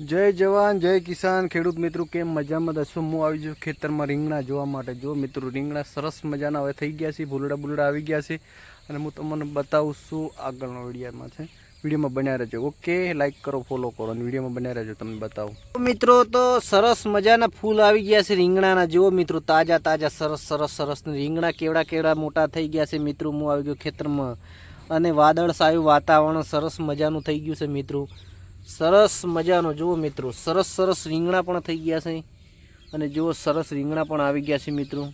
જય જવાન, જય કિસાન. ખેડૂત મિત્રો, કેમ મજામાં? દસો હું આવી ગયો ખેતરમાં રીંગણા જોવા માટે. જો મિત્રો, રીંગણા સરસ મજાના હવે થઈ ગયા છે, ભૂલડા બુલડા આવી ગયા છે. અને હું તમને બતાવું છું આગળનો વિડીયામાં છે. વિડીયોમાં બન્યા રહેજો. ઓકે, લાઈક કરો, ફોલો કરો અને વિડીયોમાં બન્યા રહેજો, તમને બતાવું. મિત્રો, તો સરસ મજાના ફૂલ આવી ગયા છે રીંગણાના. જુઓ મિત્રો, તાજા તાજા, સરસ સરસ સરસ. રીંગણા કેવડા કેવડા મોટા થઈ ગયા છે મિત્રો, હું આવી ગયો ખેતરમાં. અને વાદળ સાયું વાતાવરણ સરસ મજાનું થઈ ગયું છે મિત્રો. સરસ મજાનો. જુઓ મિત્રો, સરસ સરસ રીંગણા પણ થઈ ગયા છે. અને જુઓ સરસ રીંગણા પણ આવી ગયા છે મિત્રો.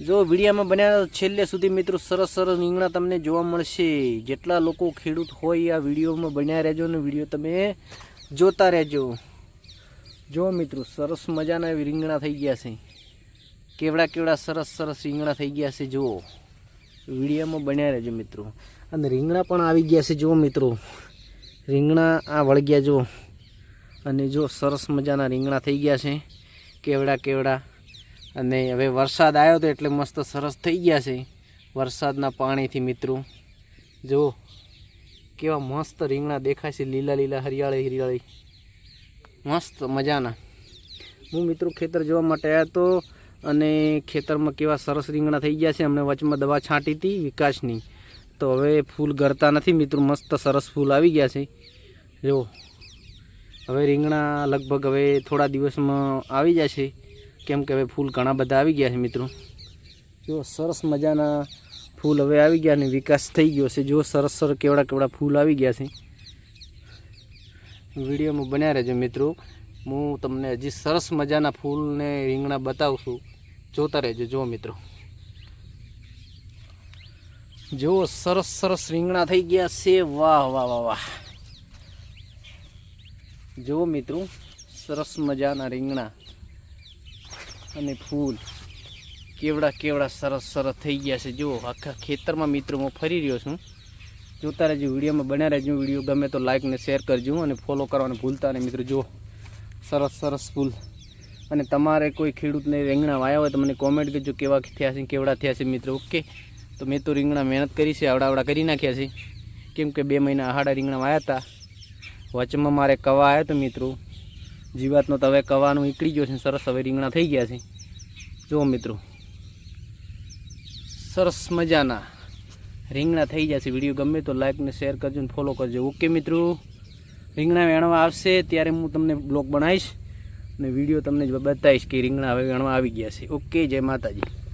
જો વિડીયામાં બન્યા છેલ્લે સુધી મિત્રો સરસ સરસ રીંગણા તમને જોવા મળશે. જેટલા લોકો ખેડૂત હોય આ વિડીયોમાં બન્યા રહેજો અને વીડિયો તમે જોતા રહેજો. જો મિત્રો, સરસ મજાના રીંગણા થઈ ગયા છે. કેવડા કેવડા સરસ સરસ રીંગણા થઈ ગયા છે, જુઓ. વિડીયામાં બન્યા રહેજો મિત્રો. અને રીંગણા પણ આવી ગયા છે, જુઓ મિત્રો. રીંગણા આ વળગ્યા જો અને જો સરસ મજાના રીંગણા થઈ ગયા છે. કેવડા કેવડા. અને હવે વરસાદ આવ્યો તો એટલે મસ્ત સરસ થઈ ગયા છે. વરસાદના પાણીથી મિત્રો. જો કેવા મસ્ત રીંગણા દેખાય છે. લીલા લીલા, હરિયાળી હરિયાળી. મસ્ત મજાના. હું મિત્રો ખેતર જોવા માટે આવ્યો તો અને ખેતરમાં કેવા સરસ રીંગણા થઈ ગયા છે. અમને વચમાં દવા છાંટી હતી વિકાસની. તો હવે ફૂલ ગરતા નથી મિત્રો, મસ્ત સરસ ફૂલ આવી ગયા છે. જો, હવે રીંગણા લગભગ હવે થોડા દિવસમાં આવી જશે કેમ કે હવે ફૂલ ઘણા બધા આવી ગયા છે મિત્રો. જો, સરસ મજાના ફૂલ હવે આવી ગયા ને વિકાસ થઈ ગયો છે. જો, સરસ સરસ કેવડા કેવડા ફૂલ આવી ગયા છે. વિડીયોમાં બન્યા રહેજો મિત્રો. હું તમને હજી સરસ મજાના ફૂલને રીંગણા બતાવું છું. જોતા રહેજો જો મિત્રો. જો સરસ સરસ રીંગણા થઈ ગયા છે. વાહ વાહ વાહ વાહ. જુઓ મિત્રો, સરસ મજાના રીંગણા અને ફૂલ. કેવડા કેવડા સરસ સરસ થઈ ગયા છે. જો આખા ખેતરમાં મિત્રો હું ફરી રહ્યો છું. જોતા રહેજો વિડીયોમાં બન્યા રહેજો, વીડિયો ગમે તો લાઈક ને શેર કરજો અને ફોલો કરવાનું ભૂલતા નહીં મિત્રો. જો સરસ સરસ ફૂલ. અને તમારે કોઈ ખેડૂતને રીંગણા વાયા હોય તો મને કોમેન્ટ કરજો, કેવા થયા છે કેવડા થયા છે મિત્રો. ઓકે તો મેં તો રીંગણા મહેનત કરી છે આવડા કરી નાખ્યા છે. કેમ કે બે મહિના આહાડા રીંગણા વાયા હતા વચમાં મારે કવા આવ્યો તો મિત્રો, જીવાતનો તો હવે કવાનું નીકળી ગયો છે સરસ હવે રીંગણા થઈ ગયા છે. જુઓ મિત્રો, સરસ મજાના રીંગણા થઈ જશે વીડિયો ગમે તો લાઈક ને શેર કરજો ને ફોલો કરજો. ઓકે મિત્રો, રીંગણા વેણવા આવશે ત્યારે હું તમને બ્લોગ બનાવીશ અને વીડિયો તમને બતાવીશ કે રીંગણા હવે વેણવા આવી ગયા છે. ઓકે જય માતાજી.